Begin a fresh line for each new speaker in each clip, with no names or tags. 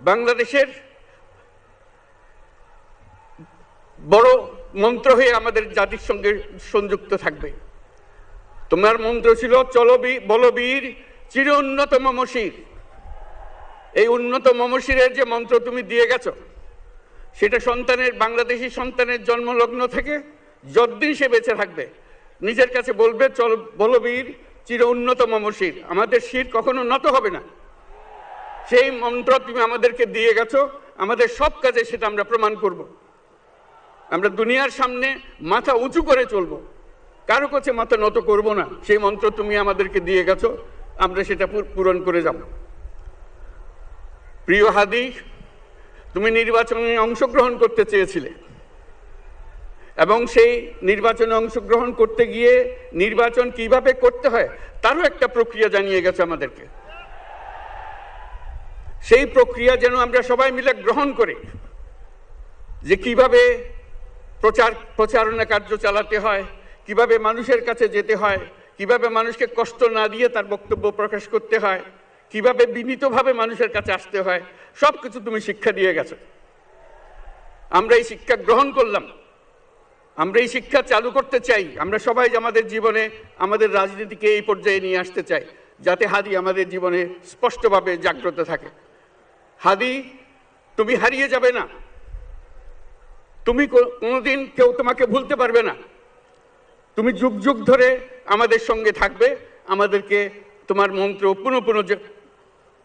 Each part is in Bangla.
বাংলাদেশের বড় মন্ত্র হয়ে আমাদের জাতির সঙ্গে সংযুক্ত থাকবে। তোমার মন্ত্র ছিল চলবি বলবীর চির উন্নত মমশির এই উন্নত মমশিরের যে মন্ত্র তুমি দিয়ে গেছো, সেটা সন্তানের, বাংলাদেশি সন্তানের জন্মলগ্ন থেকে যতদিন সে বেঁচে থাকবে, নিজের কাছে বলবে, চল বলবীর চির উন্নত মমশির আমাদের শির কখনো নত হবে না। সেই মন্ত্র তুমি আমাদেরকে দিয়ে গেছো, আমাদের সব কাজে সেটা আমরা প্রমাণ করব। আমরা দুনিয়ার সামনে মাথা উঁচু করে চলব। কারও কাছে মাথা নত করব না, সেই মন্ত্র তুমি আমাদেরকে দিয়ে গেছো, আমরা সেটা পূর- পূরণ করে যাব। প্রিয় হাদি, তুমি নির্বাচনে অংশগ্রহণ করতে চেয়েছিলে। এবং সেই নির্বাচনে অংশগ্রহণ করতে গিয়ে নির্বাচন কীভাবে করতে হয়, তারও একটা প্রক্রিয়া জানিয়ে গেছে আমাদেরকে। সেই প্রক্রিয়া যেন আমরা সবাই মিলে গ্রহণ করি যে কীভাবে প্রচার, প্রচারণা কার্য চালাতে হয়, কীভাবে মানুষের কাছে যেতে হয়, কীভাবে মানুষকে কষ্ট না দিয়ে তার বক্তব্য প্রকাশ করতে হয়, কীভাবে বিনীতভাবে মানুষের কাছে আসতে হয় সব কিছু তুমি শিক্ষা দিয়ে গেছো। আমরা এই শিক্ষা গ্রহণ করলাম। আমরা এই শিক্ষা চালু করতে চাই। আমরা সবাই আমাদের জীবনে আমাদের রাজনীতিকে এই পর্যায়ে নিয়ে আসতে চাই, যাতে হাদি আমাদের জীবনে স্পষ্টভাবে জাগ্রত থাকে। হাদি তুমি হারিয়ে যাবে না। তুমি কোনোদিন কেউ তোমাকে ভুলতে পারবে না। তুমি যুগ যুগ ধরে আমাদের সঙ্গে থাকবে আমাদেরকে তোমার মন্ত্র পুনঃ পুনঃ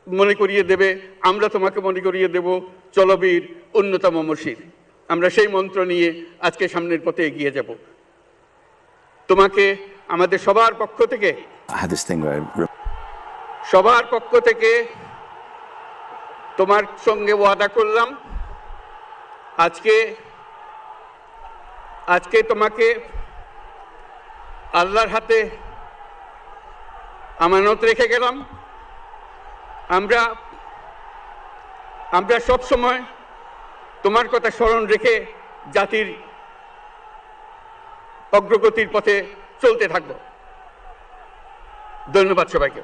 মনে করিয়ে দেবে আমরা তোমাকে মনে করিয়ে দেব চলবীর অন্যতম মসির। আমরা সেই মন্ত্র নিয়ে আজকে সামনের পথে এগিয়ে যাব। তোমাকে আমাদের সবার পক্ষ থেকে সবার পক্ষ থেকে তোমার সঙ্গে ওয়াদা করলাম। আজকে আজকে তোমাকে আল্লাহর হাতে আমানত রেখে গেলাম। আমরা আমরা সব সময় তোমার কথা স্মরণ রেখে জাতির অগ্রগতির পথে চলতে থাকব। ধন্যবাদ সবাইকে।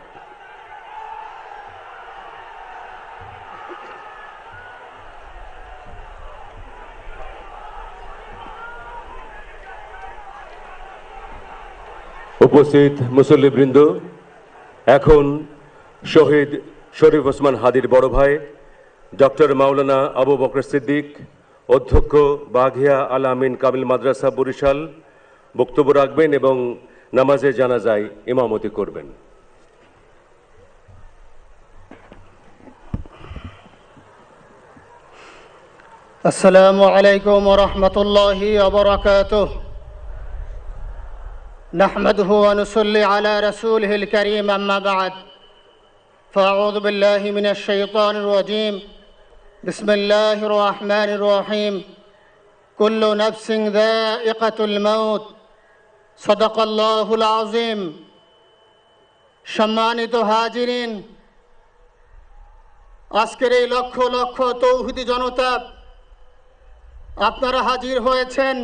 উপস্থিত মুসল্লিবৃন্দ, এখন শহীদ শরীফ ওসমান হাদির বড় ভাই, ডক্টর মাওলানা আবু বকর সিদ্দিক, অধ্যক্ষ বাঘিয়া আল আমিন কামিল মাদ্রাসা বরিশাল, বক্তব্য রাখবেন এবং নামাজে জানাজায় ইমামতি করবেন।
আসসালামু আলাইকুম রহমতুল্লাহ نحمده ونصلي على رسوله الكريم أما بعد فأعوذ بالله من الشيطان الرجيم بسم الله الرحمن الرحيم كل نفس ذائقة الموت صدق الله العظيم সম্মানিত হাজিরিন আজকের এই লক্ষ লক্ষ তৌহিদি জনতা আপনারা হাজির হয়েছেন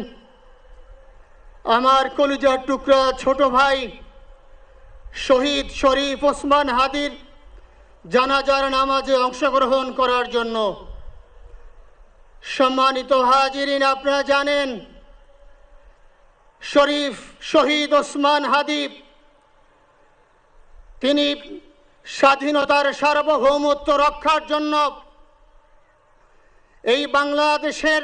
আমার কলিজার টুকরা ছোট ভাই শহীদ শরীফ ওসমান হাদির জানাজার নামাজে অংশগ্রহণ করার জন্য। সম্মানিত হাজিরিন, আপনারা জানেন, শরীফ শহীদ ওসমান হাদিব তিনি স্বাধীনতার সার্বভৌমত্ব রক্ষার জন্য এই বাংলাদেশের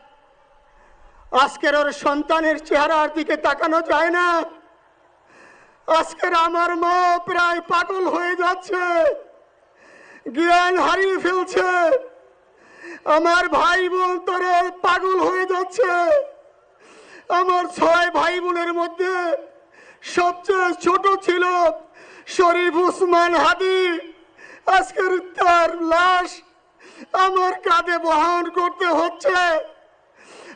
আজকের ওর সন্তানের চেহারার দিকে তাকানো যায় না। আজকের আমার মা প্রায় পাগল হয়ে যাচ্ছে। জ্ঞান হারিয়ে ফেলছে। আমার ভাই বোন পাগল হয়ে যাচ্ছে। আমার ছয় ভাই বোনের মধ্যে সবচেয়ে ছোট ছিল শরীফ উসমান হাদি। আজকের তার লাশ আমার কাঁধে বহন করতে হচ্ছে।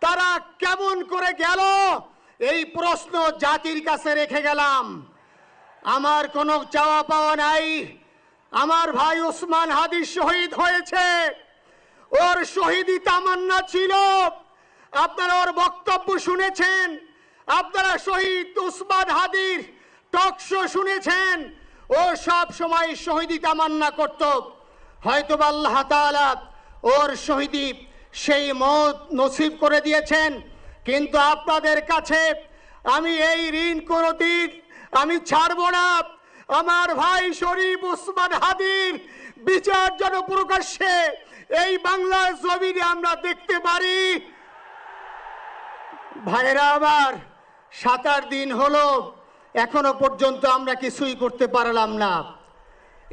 তারা কেমন করে গেল? এই প্রশ্ন জাতির কাছে রেখে গেলাম। আমার কোনো চাওয়া পাওয়া নাই। আমার ভাই ওসমান হাদি শহীদ হয়েছে। ওর শহীদি তামান্না ছিল। আপনারা ওর বক্তব্য শুনেছেন। আপনারা শহীদ উসমান হাদির টকশো শুনেছেন। ও সব সময় শহীদি তামান্না করত। হয়তো আল্লাহ তাআলা ওর শহীদি সেই মত নসিব করে দিয়েছেন। কিন্তু আপনাদের কাছে আমি এই ঋণ কোনোদিন আমি ছাড়ব না। আমার ভাই শরীফ উসমান হাদির বিচার যেন প্রকাশ্যে এই বাংলার জমিনে আমরা দেখতে পারি। ভাইরা আমার সাত আট দিন হলো, এখনও পর্যন্ত আমরা কিছুই করতে পারলাম না।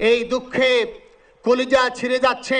এই দুঃখে কলিজা ছিঁড়ে যাচ্ছে।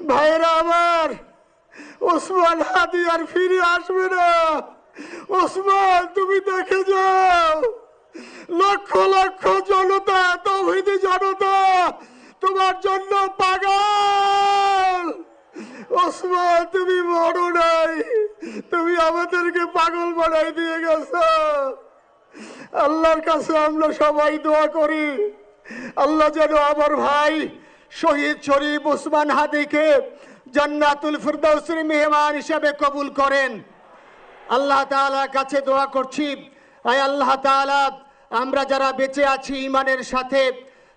ভাইরা আমার, ওসমান হাদি আর ফিরে আসবে না। ওসমান, তুমি দেখে যাও। লক্ষ লক্ষ জনতা, তৌহিদি জনতা, তোমার জন্য পাগল। ওসমান, তুমি বড় নাই। তুমি আমাদেরকে পাগল বানাই দিয়ে গেছো। আল্লাহর কাছে আমরা সবাই দোয়া করি। আল্লাহ যেন আমার ভাই শহীদ শরীফ উসমান হাদিকে জান্নাতুল ফিরদাউসের মেহমান হিসাবে কবুল করেন। আল্লাহ তাআলার কাছে দোয়া করছি। আয় আল্লাহ তাআলা, আমরা যারা বেঁচে আছি ইমানের সাথে,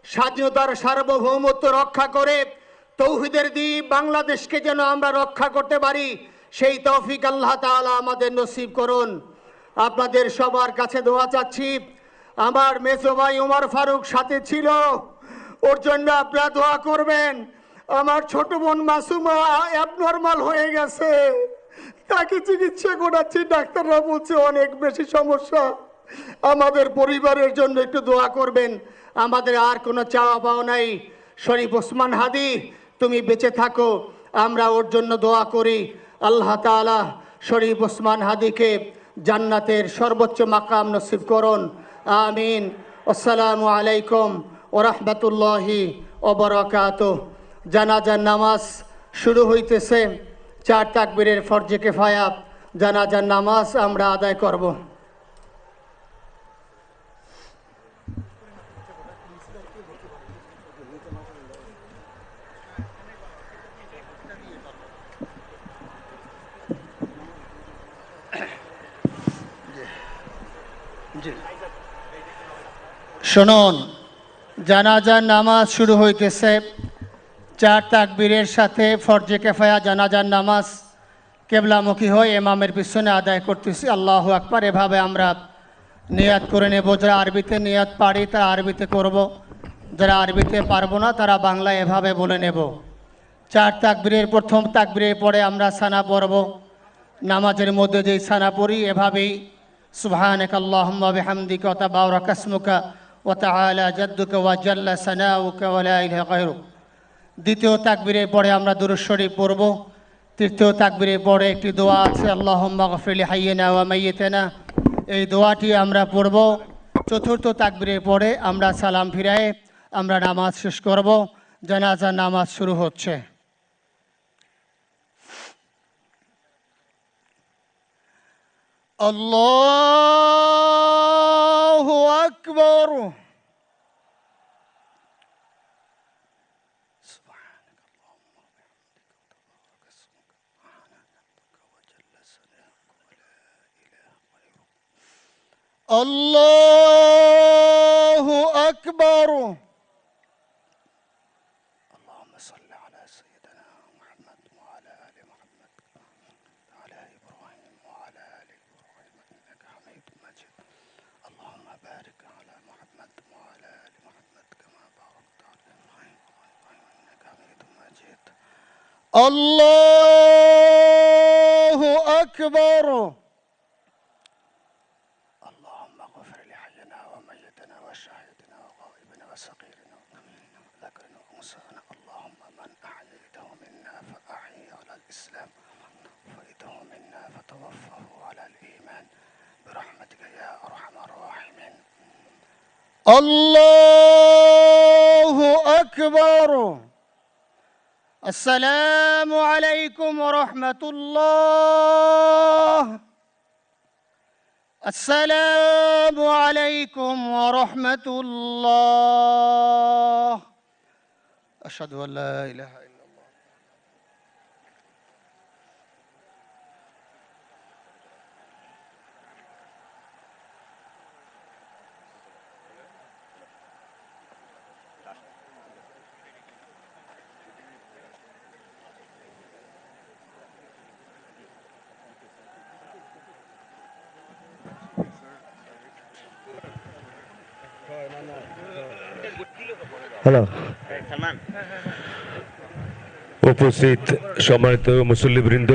স্বাধীনতার সার্বভৌমত্ব রক্ষা করে, তৌহিদের দ্বীপ বাংলাদেশকে যেন আমরা রক্ষা করতে পারি, সেই তৌফিক আল্লাহ তাআলা আমাদের নসিব করুন। আপনাদের সবার কাছে দোয়া চাচ্ছি। আমার মেজো ভাই উমর ফারুক সাথে ছিল। ওর জন্য আপনারা দোয়া করবেন। আমার ছোট বোন মাসুমা অ্যাবনর্মাল হয়ে গেছে। তাকে চিকিৎসা করাচ্ছি, ডাক্তাররা বলছে অনেক বেশি সমস্যা। আমাদের পরিবারের জন্য একটু দোয়া করবেন। আমাদের আর কোনো চাওয়া পাওয়া নাই। শরীফ ওসমান হাদি, তুমি বেঁচে থাকো, আমরা ওর জন্য দোয়া করি। আল্লাহ তাআলা শরীফ ওসমান হাদিকে জান্নাতের সর্বোচ্চ মাকাম নসিব করুন। আমিন। আসসালামু আলাইকুম। ও রহমতুল্লাহি ওবরাকাত জানাজার নামাজ শুরু হইতেছে। চার তাকবীরের ফরজে কেফায়া জানাজার নামাজ আমরা আদায় করব। শুনুন জানাজার নামাজ শুরু হইতেছে। চার তাকবীরের সাথে ফরজে কেফায়া জানাজার নামাজ কেবলামুখী হয়ে এমামের পিছনে আদায় করতেছি। আল্লাহ আকবার, এভাবে আমরা নিয়াত করে নেব। যারা আরবিতে নিয়াত পারি, তারা আরবিতে করব। যারা আরবিতে পারব না, তারা বাংলায় এভাবে বলে নেব। চার তাকবীরের, প্রথম তাকবীরের পরে আমরা সানা পড়ব। নামাজের মধ্যে যেই সানা পড়ি, এভাবেই সুবহানাক আল্লাহুম্মা বিহামদিকা ওয়া ওয়া জাল্লা সানাউকা ওয়া লা ইলাহা গায়রুক। দ্বিতীয় তাকবীরের পরে আমরা দুরুদ শরীফ পড়ব। তৃতীয় তাকবিরের পরে একটি দোয়া আছে আল্লাহ গফরলি হাইয়েনা ওয়া মাইয়েতেনা। এই দোয়াটি আমরা পড়ব। চতুর্থ তাকবিরের পরে আমরা সালাম ফিরায়ে আমরা নামাজ শেষ করব। জানাজার নামাজ শুরু হচ্ছে। আল্লাহু الله أكبر. الله أكبر. الله أكبر. اللهم اغفر لحينا وميتنا وشاهدنا وغائبنا وصغيرنا وذكرنا وأنثانا. اللهم من أحييته منا فاحيه على الإسلام ومن توفيته منا فتوفه على الإيمان. برحمتك يا أرحم الراحمين. الله أكبر. السلام عليكم ورحمة الله. السلام عليكم ورحمة الله. أشهد أن لا إله إلا
হ্যালো উপস্থিত সম্মানিত মুসল্লিবৃন্দ।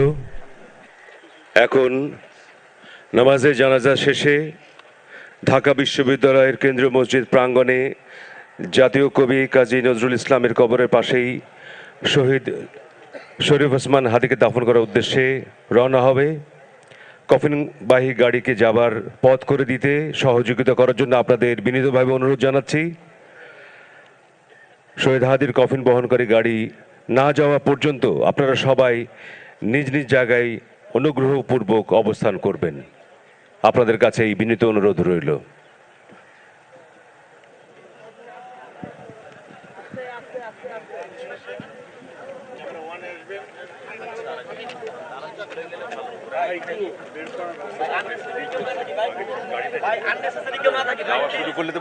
এখন নামাজে জানাজা শেষে ঢাকা বিশ্ববিদ্যালয়ের কেন্দ্রীয় মসজিদ প্রাঙ্গণে জাতীয় কবি কাজী নজরুল ইসলামের কবরের পাশেই শহীদ শরীফ ওসমান হাদিকে দাফন করার উদ্দেশ্যে রওনা হবে। কফিনবাহী গাড়িকে যাবার পথ করে দিতে সহযোগিতা করার জন্য আপনাদের বিনীতভাবে অনুরোধ জানাচ্ছি। শহীদ হাদির কফিন বহনকারী গাড়ি না যাওয়া পর্যন্ত আপনারা সবাই নিজ নিজ জায়গায় অনুগ্রহপূর্বক অবস্থান করবেন। আপনাদের কাছে এই বিনীত অনুরোধ রইল। শুরু করলে তো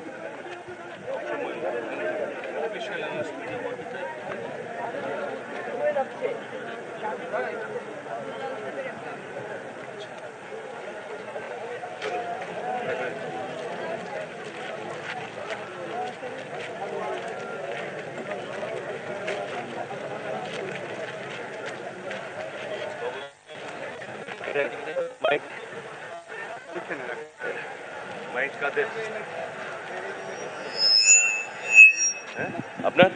মাইক মাইক কাদের হ্যাঁ আপনার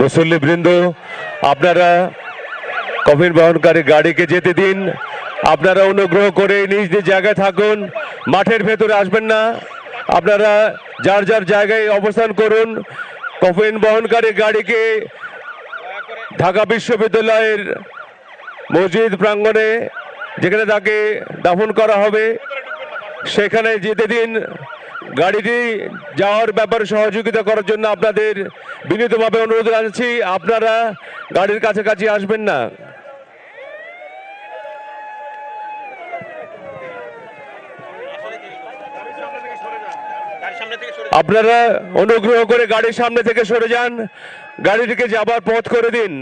মুসল্লি বৃন্দ, আপনারা কফিন বহনকারী গাড়িকে যেতে দিন। আপনারা অনুগ্রহ করে নিজ নিজ জায়গায় থাকুন। মাঠের ভেতরে আসবেন না। আপনারা যার যার জায়গায় অবস্থান করুন, কফিন বহনকারী গাড়িকে ঢাকা বিশ্ববিদ্যালয়ের মসজিদ প্রাঙ্গণে যেখানে তাকে দাফন করা হবে, সেখানে যেতে দিন। গাড়িটি যাওয়ার ব্যাপারে সহযোগিতা করার জন্য আপনাদের বিনীতভাবে অনুরোধ জানাচ্ছি। আপনারা গাড়ির কাছাকাছি আসবেন না। আপনারা অনুগ্রহ করে গাড়ির সামনে থেকে সরে যান। গাড়িটিকে যাবার পথ করে দিন।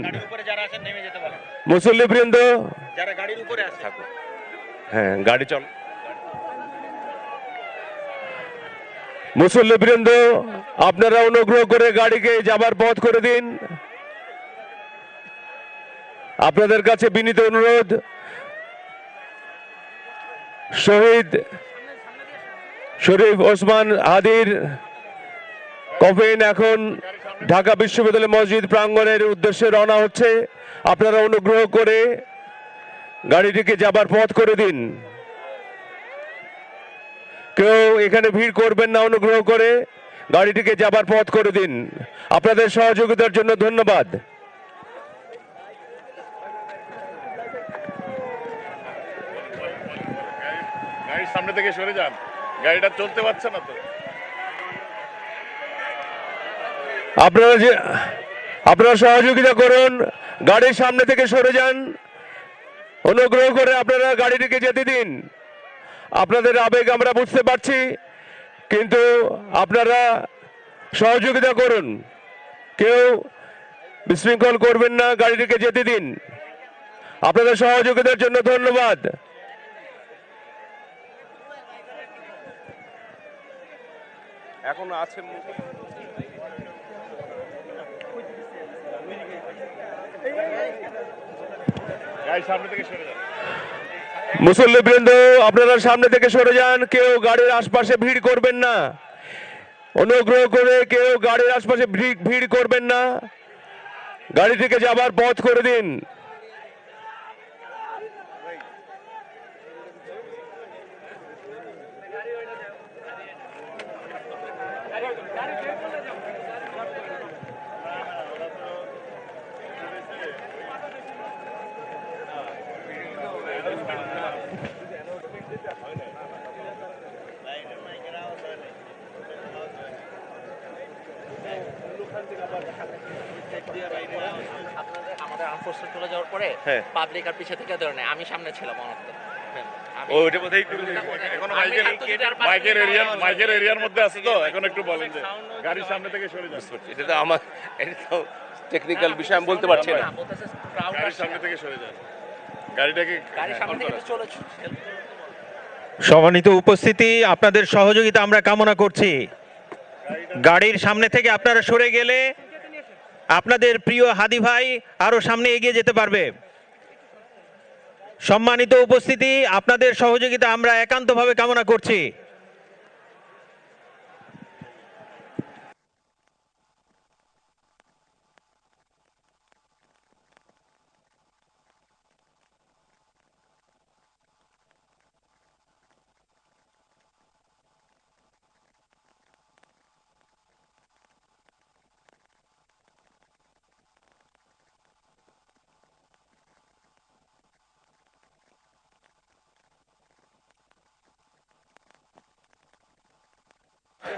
মুসল্লি বৃন্দ
যারা গাড়ির উপরে আছে।
হ্যাঁ গাড়ি চল। মুসল্লি বৃন্দ, আপনারা অনুগ্রহ করে গাড়িকে যাবার পথ করে দিন। আপনাদের কাছে বিনীত অনুরোধ, শহীদ শরীফ ওসমান হাদির কফিন এখন ঢাকা বিশ্ববিদ্যালয় মসজিদ প্রাঙ্গণের উদ্দেশ্যে রওনা হচ্ছে। আপনারা অনুগ্রহ করে গাড়িটিকে যাবার পথ করে দিন। কেউ এখানে ভিড় করবেন না অনুগ্রহ করে গাড়িটিকে যাবার পথ করে দিন। আপনাদের সহযোগিতার জন্য ধন্যবাদ।
গাড়ির সামনে থেকে সরে যান। গাড়িটা চলতে পারছে না তো।
আপনারা যে আপনারা সহযোগিতা করুন গাড়ির সামনে থেকে সরে যান। অনুগ্রহ করে আপনারা গাড়িটিকে যেতে দিন। আপনাদের আবেগ আমরা বুঝতে পারছি কিন্তু আপনারা সহযোগিতা করুন। কেউ বিশৃঙ্খল করবেন না গাড়িটিকে যেতে দিন। আপনাদের সহযোগিতার জন্য ধন্যবাদ।
এখনও আছে
গাড়ির সামনে থেকে সরে যান।
মুসল্লি বৃন্দ আপনারা সামনে থেকে সরে যান। কেউ গাড়ির আশপাশে ভিড় করবেন না। অনুগ্রহ করে কেউ গাড়ির আশপাশে ভিড়- ভিড় করবেন না। গাড়ি থেকে যাবার পথ করে দিন
আমাদের আনফোর্সে চলে যাওয়ার পরে
হ্যাঁ।
পাবলিক আর পিছে থেকে ধরে নেয়। আমি সামনে ছিলাম অনন্ত আমি-
বোধহয় একটু
মাইকের
এত যদি আর পাঁচ
মাইকের এরিয়ার মাইকের এরিয়ার মধ্যে আছে তো? এখন একটু বলেন যে গাড়ির সামনে থেকে সরে যান।
এটা তো আমার এটা তো টেকনিক্যাল বিষয় আমি বলতে পারছি না।
না, বলতেছে crowd
গাড়ির সামনে থেকে সরে যান। গাড়িটাকে
গাড়ির সামনে থেকে চলে
সম্মানিত উপস্থিতি আপনাদের সহযোগিতা আমরা কামনা করছি। গাড়ির সামনে থেকে আপনারা সরে গেলে আপনাদের প্রিয় হাদি ভাই আরও সামনে এগিয়ে যেতে পারবে। সম্মানিত উপস্থিতি আপনাদের সহযোগিতা আমরা একান্তভাবে কামনা করছি।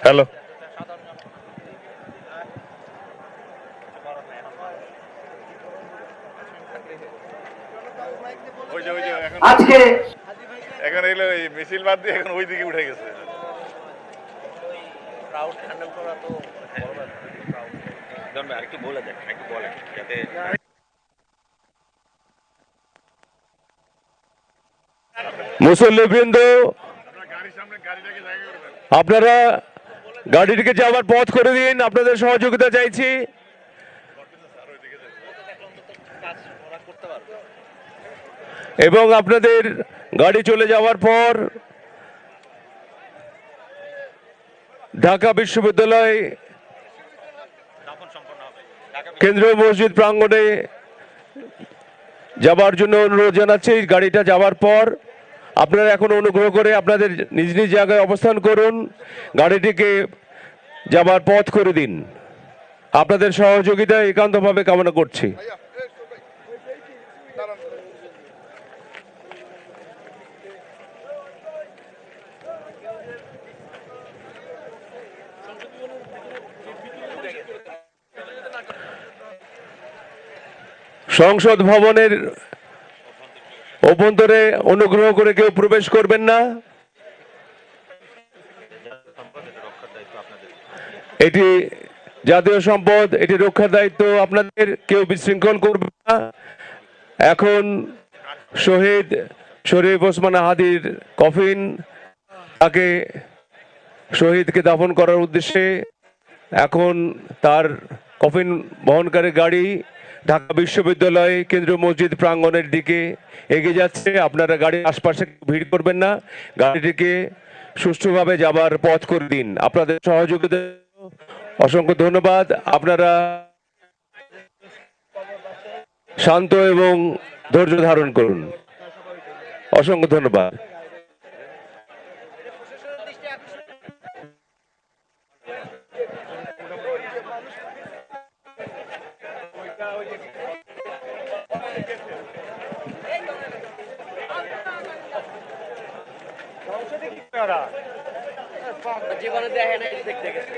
হ্যালো।
আজকে
এখন এগুলো এই মিছিল বাদ দিয়ে এখন ওই দিকে উঠে গেছে।
ক্রাউড হ্যান্ডেল করা তো
আরেকটু বলে দেন একটু বলেন যাতে
মুসল্লি বৃন্দ
গাড়ির সামনে গাড়িটাকে জায়গা করে দেন
আপনারা গাড়িটিকে যাওয়ার পথ করে দিন, আপনাদের সহযোগিতা চাইছি। এবং আপনাদের গাড়ি চলে যাওয়ার পর ঢাকা বিশ্ববিদ্যালয় কেন্দ্রীয় মসজিদ প্রাঙ্গণে যাবার জন্য অনুরোধ জানাচ্ছি। গাড়িটা যাওয়ার পর আপনারা এখন অনুগ্রহ করে আপনাদের নিজ নিজ জায়গায় অবস্থান করুন, গাড়িটিকে যাবার পথ করে দিন। আপনাদের সহযোগিতা একান্তভাবে কামনা করছি। সংসদ ভবনের অভ্যন্তরে অনুগ্রহ করে কেউ প্রবেশ করবেন না। এটি জাতীয় সম্পদ, এটি রক্ষার দায়িত্ব আপনাদের, কেউ বিশৃঙ্খল করবে না। এখন শহীদ শরীফ ওসমান হাদির কফিন, তাকে শহীদকে দাফন করার উদ্দেশ্যে এখন তার কফিন বহনকারী গাড়ি ঢাকা বিশ্ববিদ্যালয় কেন্দ্রীয় মসজিদ প্রাঙ্গণের দিকে এগিয়ে যাচ্ছে। আপনারা গাড়ির আশপাশে ভিড় করবেন না। গাড়িটিকে সুষ্ঠুভাবে যাবার পথ করে দিন। আপনাদের সহযোগিতা অসংখ্য ধন্যবাদ। আপনারা শান্ত এবং ধৈর্য ধারণ করুন। অসংখ্য ধন্যবাদ।
জীবনে দেখে নাই দেখতে গেছে।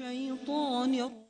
الشيطان الرجيم.